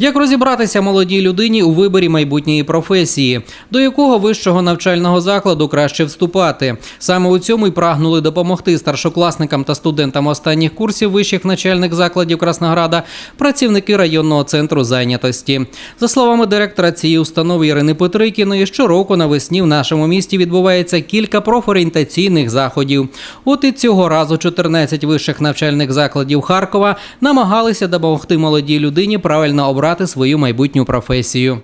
Як розібратися молодій людині у виборі майбутньої професії, до якого вищого навчального закладу краще вступати? Саме у цьому й прагнули допомогти старшокласникам та студентам останніх курсів вищих навчальних закладів Краснограда працівники районного центру зайнятості. За словами директора цієї установи Ірини Петрикіної, щороку навесні в нашому місті відбувається кілька профорієнтаційних заходів. От і цього разу 14 вищих навчальних закладів Харкова намагалися допомогти молодій людині правильно обрати свою майбутню професію.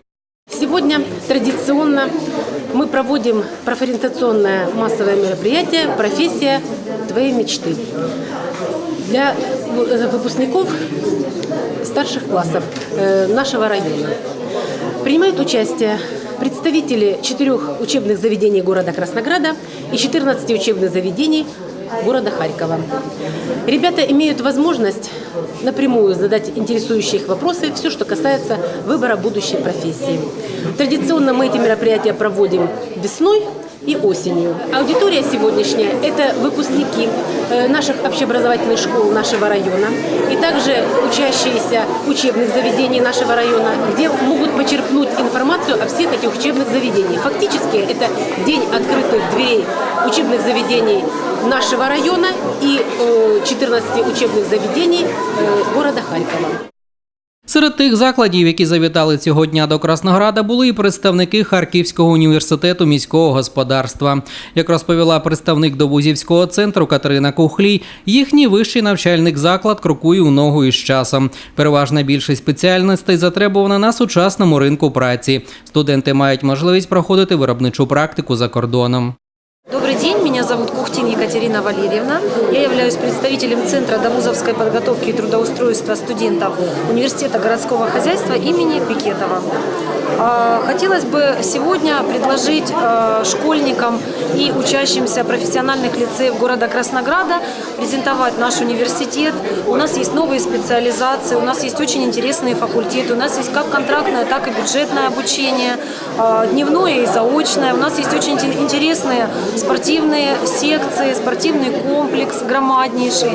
Сегодня традиционно мы проводим профориентационное массовое мероприятие «Профессия твоей мечты» для э, выпускников старших классов э, нашего района. Принимают участие представители четырех учебных заведений города Краснограда и 14 учебных заведений города Харькова. Ребята имеют возможность напрямую задать интересующие их вопросы, все, что касается выбора будущей профессии. Традиционно мы эти мероприятия проводим весной и осенью. Аудитория сегодняшняя – это выпускники э, наших общеобразовательных школ нашего района и также учащиеся учебных заведений нашего района, где могут почерпнуть информацию о всех этих учебных заведениях. Фактически это день открытых дверей учебных заведений нашего района и э, 14 учебных заведений э, города Харькова. Серед тих закладів, які завітали цього дня до Краснограда, були і представники Харківського університету міського господарства. Як розповіла представник Добузівського центру Катерина Кухлій, їхній вищий навчальний заклад крокує у ногу із часом. Переважна більшість спеціальностей затребувана на сучасному ринку праці. Студенти мають можливість проходити виробничу практику за кордоном. День, меня зовут Кухтин Екатерина Валерьевна. Я являюсь представителем Центра домузовской подготовки и трудоустройства студентов Университета городского хозяйства имени Пикетова. А, Хотелось бы сегодня предложить а, школьникам и учащимся профессиональных лицеев города Краснограда презентовать наш университет. У нас есть новые специализации, у нас есть очень интересные факультеты, у нас есть как контрактное, так и бюджетное обучение, а, дневное и заочное. У нас есть очень инте- интересные спортивные секции, спортивный комплекс громаднейший.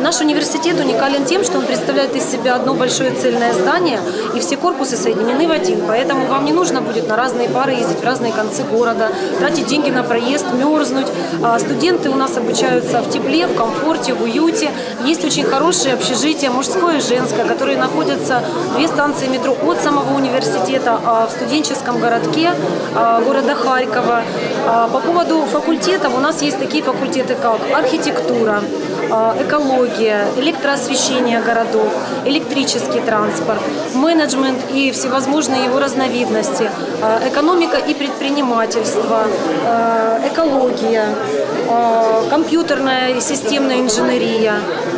Наш университет уникален тем, что он представляет из себя одно большое цельное здание, и все корпусы соединены в один. Поэтому вам не нужно будет на разные пары ездить в разные концы города, тратить деньги на проезд, мерзнуть. А, Студенты у нас обучаются в тепле, в комфорте, в уюте. Есть очень хорошие общежития, мужское и женское, которые находятся две станции метро от самого университета а, в студенческом городке а, города Харькова. А, По поводу факультетов у нас есть такие факультеты, как архитектура, а, экология, электроосвещение городов, электрический транспорт, менеджмент и всевозможные его разновидности, а, экономика и предпринимательство, а, экология, а, компьютерная и системная инженерия, а,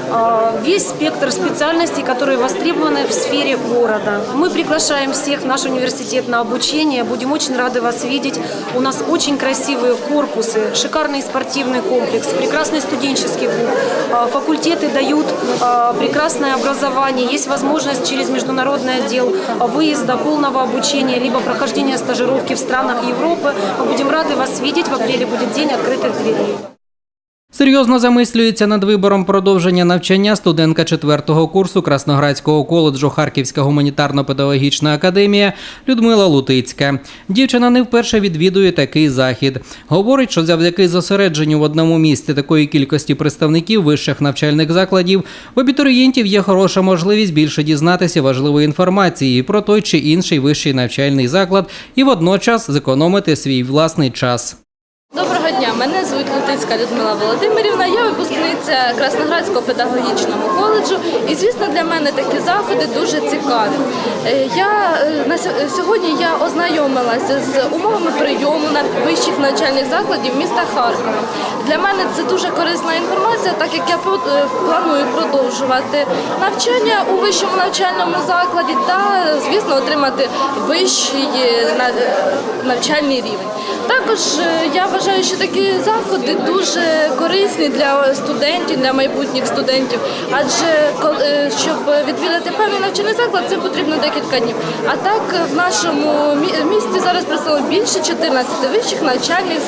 Весь спектр специальностей, которые востребованы в сфере города. Мы приглашаем всех в наш университет на обучение. Будем очень рады вас видеть. У нас очень красивые корпусы, шикарный спортивный комплекс, прекрасный студенческий клуб. А, Факультеты дают а, прекрасное образование. Есть возможность через международный отдел а, выезда, полного обучения, либо прохождения стажировки в странах Европы. Мы будем рады вас видеть. В апреле будет день открытых дверей. Серйозно замислюється над вибором продовження навчання студентка четвертого курсу Красноградського коледжу Харківська гуманітарно-педагогічна академія Людмила Лутицька. Дівчина не вперше відвідує такий захід. Говорить, що завдяки зосередженню в одному місці такої кількості представників вищих навчальних закладів в абітурієнтів є хороша можливість більше дізнатися важливої інформації про той чи інший вищий навчальний заклад і водночас зекономити свій власний час. Доброго дня, мене звуть Лутицька Людмила Володимирівна. Я випускниця Красноградського педагогічного коледжу. І звісно, для мене такі заходи дуже цікаві. Е, Я е, на сьогодні я ознайомилася з умовами прийому на вищих навчальних закладів міста Харкова. Для мене це дуже корисна інформація, так як я е, планую продовжувати навчання у вищому навчальному закладі та, звісно, отримати вищий на- навчальний рівень. Також я вважаю, що такі заходи дуже корисні для студентів, для майбутніх студентів. Адже щоб відвідати певний навчальний заклад, це потрібно декілька днів. А так е, в нашому місті зараз представлено більше 14 вищих навчальних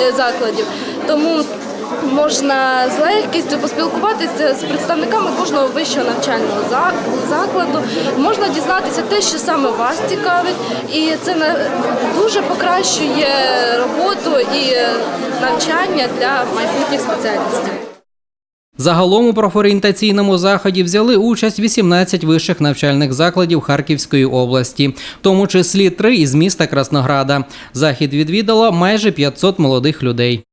е, закладів. Тому можна з легкістю поспілкуватися з представниками кожного вищого навчального закладу. Можна дізнатися те, що саме вас цікавить, і це дуже покращує роботу і навчання для майбутніх спеціалістів. Загалом у профорієнтаційному заході взяли участь 18 вищих навчальних закладів Харківської області, в тому числі три із міста Краснограда. Захід відвідало майже 500 молодих людей.